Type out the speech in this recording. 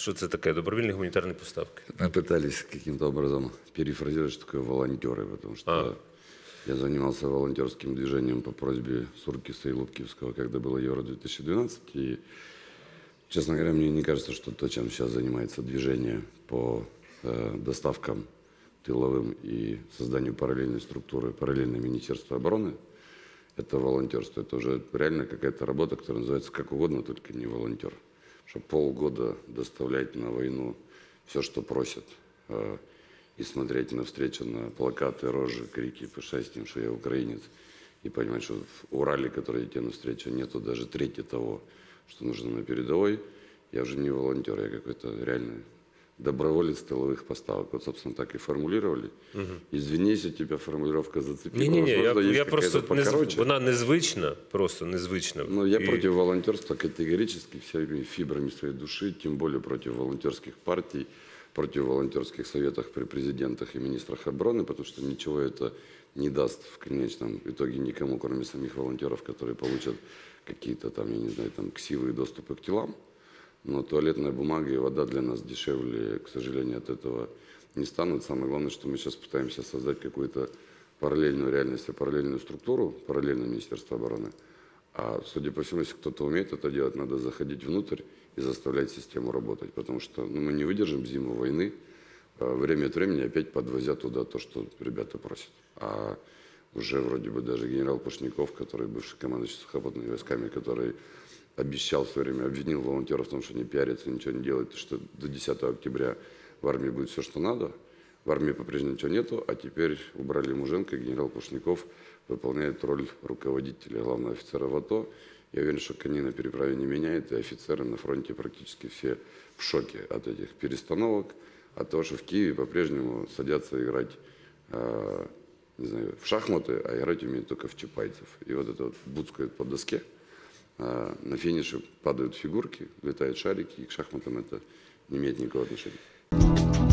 Що це таке? Добровільні гуманітарні поставки. Мы пытались каким-то образом перефразировать, что такое волонтеры, потому что А. я занимался волонтерским движением по просьбе Суркиса и Лубкивского, когда было Евро-2012, и, честно говоря, мне не кажется, что то, чем сейчас занимается движение по э, доставкам тыловым и созданию параллельной структуры, параллельное Министерство обороны, это волонтерство. Это уже реально какая-то работа, которая называется как угодно, только не волонтер. Что полгода доставлять на войну все, что просят, э, и смотреть на встречу на плакаты, рожи, крики, с ним, что я украинец, и понимать, что в Урале, который идти навстречу, нету даже трети того, что нужно на передовой, я уже не волонтер, я какой-то реальный доброволец тыловых поставок. Вот, собственно, так и формулировали. Извини, если тебя формулировка зацепила. Ні, ні, ні. Я, Возможно, есть я просто какая-то не, покороче. вона незвична, просто незвична. Ну, я І- против волонтерства категорически всеми фибрами своей души, тем более против волонтерских партий, против волонтерских советов при президентах и министрах обороны, потому что ничего это не даст в конечном итоге никому, кроме самих волонтеров, которые получат какие-то там, я не знаю, там ксивы и доступы к телам. Но туалетная бумага и вода для нас дешевле, к сожалению, от этого не станут. Самое главное, что мы сейчас пытаемся создать какую-то параллельную реальность и параллельную структуру, параллельное Министерство обороны. А судя по всему, если кто-то умеет это делать, надо заходить внутрь и заставлять систему работать. Потому что ну, мы не выдержим зиму войны, а время от времени опять подвозя туда то, что ребята просят. А уже вроде бы даже генерал Пушников, который бывший командующий сухопутными войсками, который обещал в свое время, обвинил волонтеров в том, что они пиарятся, ничего не делают, что до 10 октября в армии будет все, что надо. В армии по-прежнему ничего нету, а теперь убрали Муженко, и генерал Пушников выполняет роль руководителя, главного офицера в АТО. Я уверен, что коней на переправе не меняет, и офицеры на фронте практически все в шоке от этих перестановок, от того, что в Киеве по-прежнему садятся играть э, не знаю, в шахматы, а играть умеют только в чапайцев. И вот это вот буцкают по доске, на финише падают фигурки, летают шарики, и к шахматам это не имеет никакого отношения.